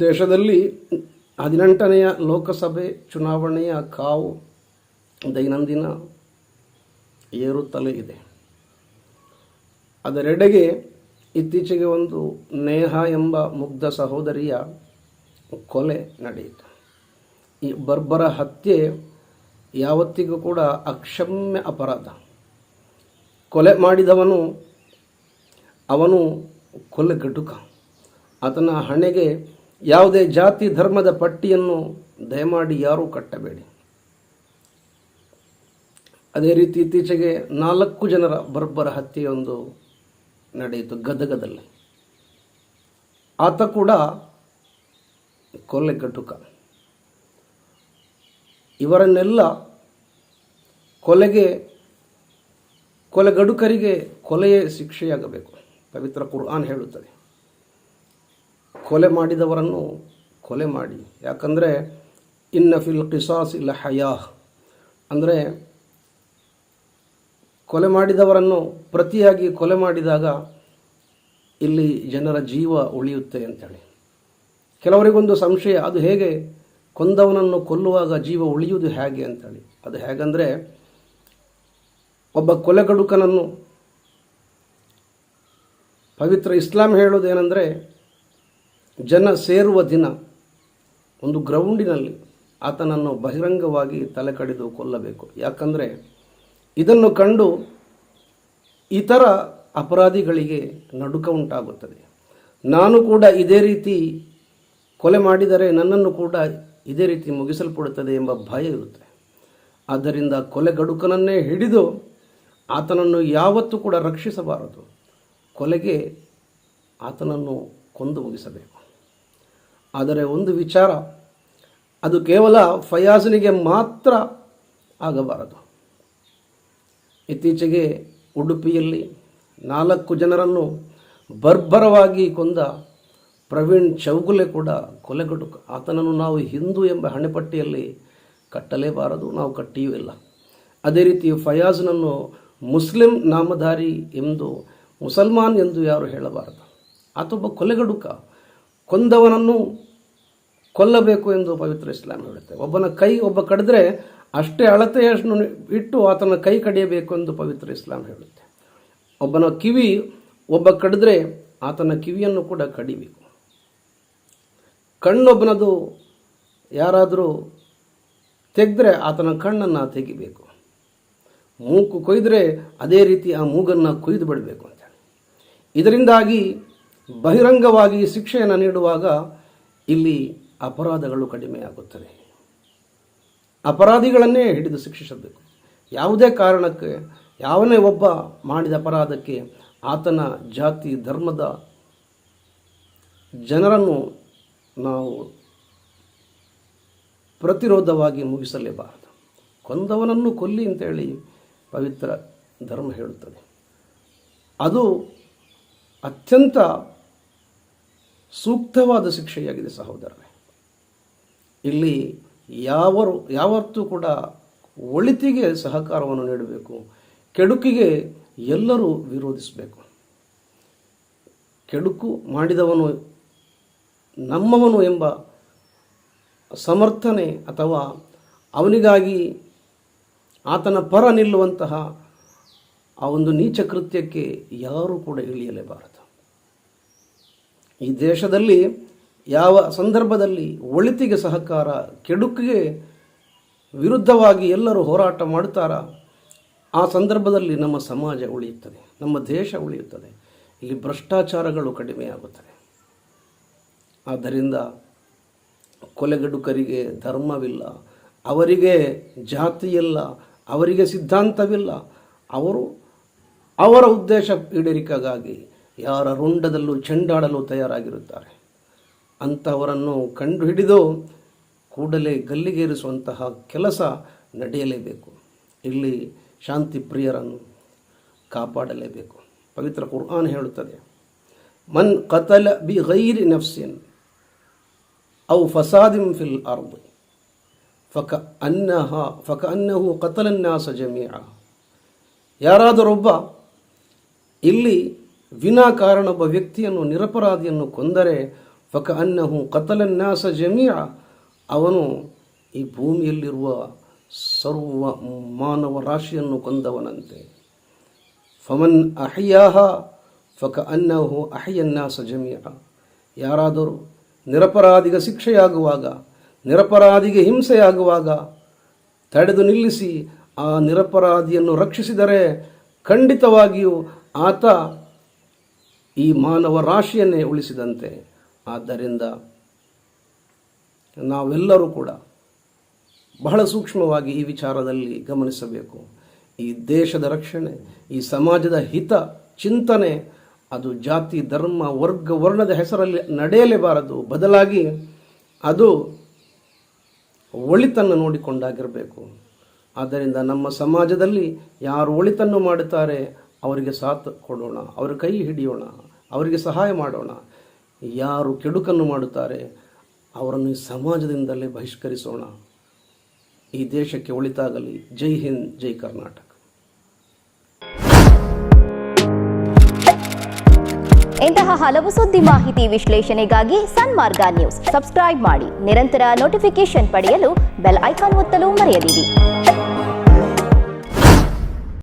ದೇಶದಲ್ಲಿ ಹದಿನೆಂಟನೆಯ ಲೋಕಸಭೆ ಚುನಾವಣೆಯ ಕಾವು ದೈನಂದಿನ ಏರುತ್ತಲೇ ಇದೆ. ಅದರೆಡೆಗೆ ಇತ್ತೀಚೆಗೆ ಒಂದು ನೇಹ ಎಂಬ ಮುಗ್ಧ ಸಹೋದರಿಯ ಕೊಲೆ ನಡೆಯಿತು. ಈ ಬರ್ಬರ ಹತ್ಯೆ ಯಾವತ್ತಿಗೂ ಕೂಡ ಅಕ್ಷಮ್ಯ ಅಪರಾಧ. ಕೊಲೆ ಮಾಡಿದವನು, ಅವನು ಕೊಲೆಗಡುಕ ಆತನ ಹಣೆಗೆ ಯಾವುದೇ ಜಾತಿ ಧರ್ಮದ ಪಟ್ಟಿಯನ್ನು ದಯಮಾಡಿ ಯಾರೂ ಕಟ್ಟಬೇಡಿ. ಅದೇ ರೀತಿ ಇತ್ತೀಚೆಗೆ ನಾಲ್ಕು ಜನರ ಬರ್ಬರ ಹತ್ಯೆಯೊಂದು ನಡೆಯಿತು ಗದಗದಲ್ಲಿ. ಆತ ಕೂಡ ಕೊಲೆಗಡುಕ ಇವರನ್ನೆಲ್ಲ ಕೊಲೆಗೆ ಕೊಲೆಗಡುಕರಿಗೆ ಕೊಲೆಯೇ ಶಿಕ್ಷೆಯಾಗಬೇಕು. ಪವಿತ್ರ ಕುರ್ಆನ್ ಹೇಳುತ್ತದೆ. ಕೊಲೆ ಮಾಡಿದವರನ್ನು ಕೊಲೆ ಮಾಡಿ. ಯಾಕಂದರೆ, ಇನ್ನ ಫಿಲ್ ಕಿಸಾಸ್ ಇಲ್ಲ ಹಯಾ ಅಂದರೆ, ಕೊಲೆ ಮಾಡಿದವರನ್ನು ಪ್ರತಿಯಾಗಿ ಕೊಲೆ ಮಾಡಿದಾಗ ಇಲ್ಲಿ ಜನರ ಜೀವ ಉಳಿಯುತ್ತೆ ಅಂತೇಳಿ. ಕೆಲವರಿಗೊಂದು ಸಂಶಯ, ಅದು ಹೇಗೆ ಕೊಂದವನನ್ನು ಕೊಲ್ಲುವಾಗ ಜೀವ ಉಳಿಯುವುದು ಹೇಗೆ ಅಂತೇಳಿ. ಅದು ಹೇಗಂದರೆ, ಒಬ್ಬ ಕೊಲೆಗಡುಕನನ್ನು ಪವಿತ್ರ ಇಸ್ಲಾಂ ಹೇಳೋದೇನೆಂದರೆ ಜನ ಸೇರುವ ದಿನ ಒಂದು ಗ್ರೌಂಡಿನಲ್ಲಿ ಆತನನ್ನು ಬಹಿರಂಗವಾಗಿ ತಲೆ ಕಡಿದು ಕೊಲ್ಲಬೇಕು. ಯಾಕಂದರೆ ಇದನ್ನು ಕಂಡು ಇತರ ಅಪರಾಧಿಗಳಿಗೆ ನಡುಕ ಉಂಟಾಗುತ್ತದೆ. ನಾನು ಕೂಡ ಇದೇ ರೀತಿ ಕೊಲೆ ಮಾಡಿದರೆ ನನ್ನನ್ನು ಕೂಡ ಇದೇ ರೀತಿ ಮುಗಿಸಲ್ಪಡುತ್ತದೆ ಎಂಬ ಭಯ ಇರುತ್ತೆ. ಆದ್ದರಿಂದ ಕೊಲೆಗಡುಕನನ್ನೇ ಹಿಡಿದು ಆತನನ್ನು ಯಾವತ್ತೂ ಕೂಡ ರಕ್ಷಿಸಬಾರದು. ಕೊಲೆಗೆ ಆತನನ್ನು ಕೊಂದು ಮುಗಿಸಬೇಕು. ಆದರೆ ಒಂದು ವಿಚಾರ, ಅದು ಕೇವಲ ಫಯಾಜನಿಗೆ ಮಾತ್ರ ಆಗಬಾರದು. ಇತ್ತೀಚೆಗೆ ಉಡುಪಿಯಲ್ಲಿ ನಾಲ್ಕು ಜನರನ್ನು ಬರ್ಬರವಾಗಿ ಕೊಂದ ಪ್ರವೀಣ್ ಚೌಗುಲೆ ಕೂಡ ಕೊಲೆಗಡುಕ ಆತನನ್ನು ನಾವು ಹಿಂದೂ ಎಂಬ ಹಣೆಪಟ್ಟಿಯಲ್ಲಿ ಕಟ್ಟಲೇಬಾರದು, ನಾವು ಕಟ್ಟಿಯೂ ಇಲ್ಲ. ಅದೇ ರೀತಿ ಫಯಾಜ್ನನ್ನು ಮುಸ್ಲಿಂ ನಾಮಧಾರಿ ಎಂದು, ಮುಸಲ್ಮಾನ್ ಎಂದು ಯಾರು ಹೇಳಬಾರದು. ಆತೊಬ್ಬ ಕೊಲೆಗಡುಕ ಕೊಂದವನನ್ನು ಕೊಲ್ಲಬೇಕು ಎಂದು ಪವಿತ್ರ ಇಸ್ಲಾಂ ಹೇಳುತ್ತೆ. ಒಬ್ಬನ ಕೈ ಒಬ್ಬ ಕಡಿದ್ರೆ ಅಷ್ಟೇ ಅಳತೆಯಷ್ಟು ಇಟ್ಟು ಆತನ ಕೈ ಕಡಿಯಬೇಕು ಎಂದು ಪವಿತ್ರ ಇಸ್ಲಾಂ ಹೇಳುತ್ತೆ. ಒಬ್ಬನ ಕಿವಿ ಒಬ್ಬ ಕಡಿದ್ರೆ ಆತನ ಕಿವಿಯನ್ನು ಕೂಡ ಕಡಿಬೇಕು. ಕಣ್ಣೊಬ್ಬನದು ಯಾರಾದರೂ ತೆಗೆದ್ರೆ ಆತನ ಕಣ್ಣನ್ನು ತೆಗಿಬೇಕು. ಮೂಗು ಕೊಯ್ದರೆ ಅದೇ ರೀತಿ ಆ ಮೂಗನ್ನು ಕೊಯ್ದು ಬಿಡಬೇಕು ಅಂತ ಇದರಿಂದಾಗಿ ಬಹಿರಂಗವಾಗಿ ಶಿಕ್ಷೆಯನ್ನು ನೀಡುವಾಗ ಇಲ್ಲಿ ಅಪರಾಧಗಳು ಕಡಿಮೆಯಾಗುತ್ತದೆ ಅಪರಾಧಿಗಳನ್ನೇ ಹಿಡಿದು ಶಿಕ್ಷಿಸಬೇಕು. ಯಾವುದೇ ಕಾರಣಕ್ಕೆ, ಯಾವನೇ ಒಬ್ಬ ಮಾಡಿದ ಅಪರಾಧಕ್ಕೆ ಆತನ ಜಾತಿ, ಧರ್ಮದ ಜನರನ್ನು ನಾವು ಪ್ರತಿರೋಧವಾಗಿ ಮುಗಿಸಲೇಬಾರದು. ಕೊಂದವನನ್ನು ಕೊಲ್ಲಿ ಅಂತೇಳಿ ಪವಿತ್ರ ಧರ್ಮ ಹೇಳುತ್ತದೆ. ಅದು ಅತ್ಯಂತ ಸೂಕ್ತವಾದ ಶಿಕ್ಷೆಯಾಗಿದೆ ಸಹೋದರನೇ ಇಲ್ಲಿ ಯಾವರು, ಯಾವತ್ತೂ ಕೂಡ ಒಳಿತಿಗೆ ಸಹಕಾರವನ್ನು ನೀಡಬೇಕು, ಕೆಡುಕಿಗೆ ಎಲ್ಲರೂ ವಿರೋಧಿಸಬೇಕು. ಕೆಡುಕು ಮಾಡಿದವನು ನಮ್ಮವನು ಎಂಬ ಸಮರ್ಥನೆ ಅಥವಾ ಅವನಿಗಾಗಿ ಆತನ ಪರ ನಿಲ್ಲುವಂತಹ ಆ ಒಂದು ನೀಚ ಕೃತ್ಯಕ್ಕೆ ಯಾರೂ ಕೂಡ ಇಳಿಯಲೇಬಾರದು. ಈ ದೇಶದಲ್ಲಿ ಯಾವ ಸಂದರ್ಭದಲ್ಲಿ ಒಳಿತಿಗೆ ಸಹಕಾರ, ಕೆಡುಕಿಗೆ ವಿರುದ್ಧವಾಗಿ ಎಲ್ಲರೂ ಹೋರಾಟ ಮಾಡುತ್ತಾರ, ಆ ಸಂದರ್ಭದಲ್ಲಿ ನಮ್ಮ ಸಮಾಜ ಉಳಿಯುತ್ತದೆ, ನಮ್ಮ ದೇಶ ಉಳಿಯುತ್ತದೆ. ಇಲ್ಲಿ ಭ್ರಷ್ಟಾಚಾರಗಳು ಕಡಿಮೆಯಾಗುತ್ತದೆ ಆದ್ದರಿಂದ ಕೊಲೆಗಡುಕರಿಗೆ ಧರ್ಮವಿಲ್ಲ, ಅವರಿಗೆ ಜಾತಿಯಿಲ್ಲ, ಅವರಿಗೆ ಸಿದ್ಧಾಂತವಿಲ್ಲ, ಅವರು ಅವರ ಉದ್ದೇಶ ಈಡೇರಿಕೆಗಾಗಿ ಯಾರ ರುಂಡದಲ್ಲೂ ಚೆಂಡಾಡಲು ತಯಾರಾಗಿರುತ್ತಾರೆ. ಅಂಥವರನ್ನು ಕಂಡುಹಿಡಿದು ಕೂಡಲೇ ಗಲ್ಲಿಗೇರಿಸುವಂತಹ ಕೆಲಸ ನಡೆಯಲೇಬೇಕು. ಇಲ್ಲಿ ಶಾಂತಿ ಪ್ರಿಯರನ್ನು ಕಾಪಾಡಲೇಬೇಕು. ಪವಿತ್ರ ಕುರ್ಆನ್ ಹೇಳುತ್ತದೆ, ಮನ್ ಕತಲ ಬಿ ಗೈರಿ ನಫ್ಸಿನ್ ಔ ಫಸಾದಿಂ ಫಿಲ್ ಅರ್ಬ್ ಫಕ ಅನ್ನಹ, ಫಕ ಅನ್ನಹು ಕತಲನ್ನಾಸ ಜಮೀಯ ಯಾರಾದರೊಬ್ಬ ಇಲ್ಲಿ ವಿನಾಕಾರಣ ಒಬ್ಬ ವ್ಯಕ್ತಿಯನ್ನು ನಿರಪರಾಧಿಯನ್ನು ಕೊಂದರೆ ಫಕ ಅನ್ನಹು ಕತಲನ್ಯಾಸ ಜಮೀಯ ಅವನು ಈ ಭೂಮಿಯಲ್ಲಿರುವ ಸರ್ವ ಮಾನವ ರಾಶಿಯನ್ನು ಕೊಂದವನಂತೆ. ಫಮನ್ ಅಹಯ್ಯಾಹ ಫಕ ಅನ್ನಹು ಅಹ್ಯನ್ಯಾಸ ಜಮೀಯ ಯಾರಾದರೂ ನಿರಪರಾಧಿಗೆ ಶಿಕ್ಷೆಯಾಗುವಾಗ, ನಿರಪರಾಧಿಗೆ ಹಿಂಸೆಯಾಗುವಾಗ ತಡೆದು ನಿಲ್ಲಿಸಿ ಆ ನಿರಪರಾಧಿಯನ್ನು ರಕ್ಷಿಸಿದರೆ ಖಂಡಿತವಾಗಿಯೂ ಆತ ಈ ಮಾನವ ರಾಶಿಯನ್ನೇ ಉಳಿಸಿದಂತೆ. ಆದ್ದರಿಂದ ನಾವೆಲ್ಲರೂ ಕೂಡ ಬಹಳ ಸೂಕ್ಷ್ಮವಾಗಿ ಈ ವಿಚಾರದಲ್ಲಿ ಗಮನಿಸಬೇಕು. ಈ ದೇಶದ ರಕ್ಷಣೆ, ಈ ಸಮಾಜದ ಹಿತ, ಚಿಂತನೆ, ಅದು ಜಾತಿ, ಧರ್ಮ, ವರ್ಗ, ವರ್ಣದ ಹೆಸರಲ್ಲಿ ನಡೆಯಲೇಬಾರದು. ಬದಲಾಗಿ ಅದು ಒಳಿತನ್ನು ನೋಡಿಕೊಂಡಾಗಿರಬೇಕು. ಆದ್ದರಿಂದ ನಮ್ಮ ಸಮಾಜದಲ್ಲಿ ಯಾರು ಒಳಿತನ್ನು ಮಾಡುತ್ತಾರೆ ಅವರಿಗೆ ಸಾಥ್ ಕೊಡೋಣ, ಅವರ ಕೈ ಹಿಡಿಯೋಣ, ಅವರಿಗೆ ಸಹಾಯ ಮಾಡೋಣ. ಯಾರು ಕೆಡುಕನ್ನು ಮಾಡುತ್ತಾರೆ, ಅವರನ್ನು ಸಮಾಜದಿಂದಲೇ ಬಹಿಷ್ಕರಿಸೋಣ. ಈ ದೇಶಕ್ಕೆ ಒಳಿತಾಗಲಿ. ಜೈ ಹಿಂದ್, ಜೈ ಕರ್ನಾಟಕ. ಇಂತಹ ಹಲವು ಸುದ್ದಿ ಮಾಹಿತಿ ವಿಶ್ಲೇಷಣೆಗಾಗಿ ಸನ್ಮಾರ್ಗ ನ್ಯೂಸ್. ಸಬ್ಸ್ಕ್ರೈಬ್ ಮಾಡಿ. ನಿರಂತರ ನೋಟಿಫಿಕೇಶನ್ ಪಡೆಯಲು ಬೆಲ್ ಐಕಾನ್ ಒತ್ತಲು ಮರೆಯದಿರಿ.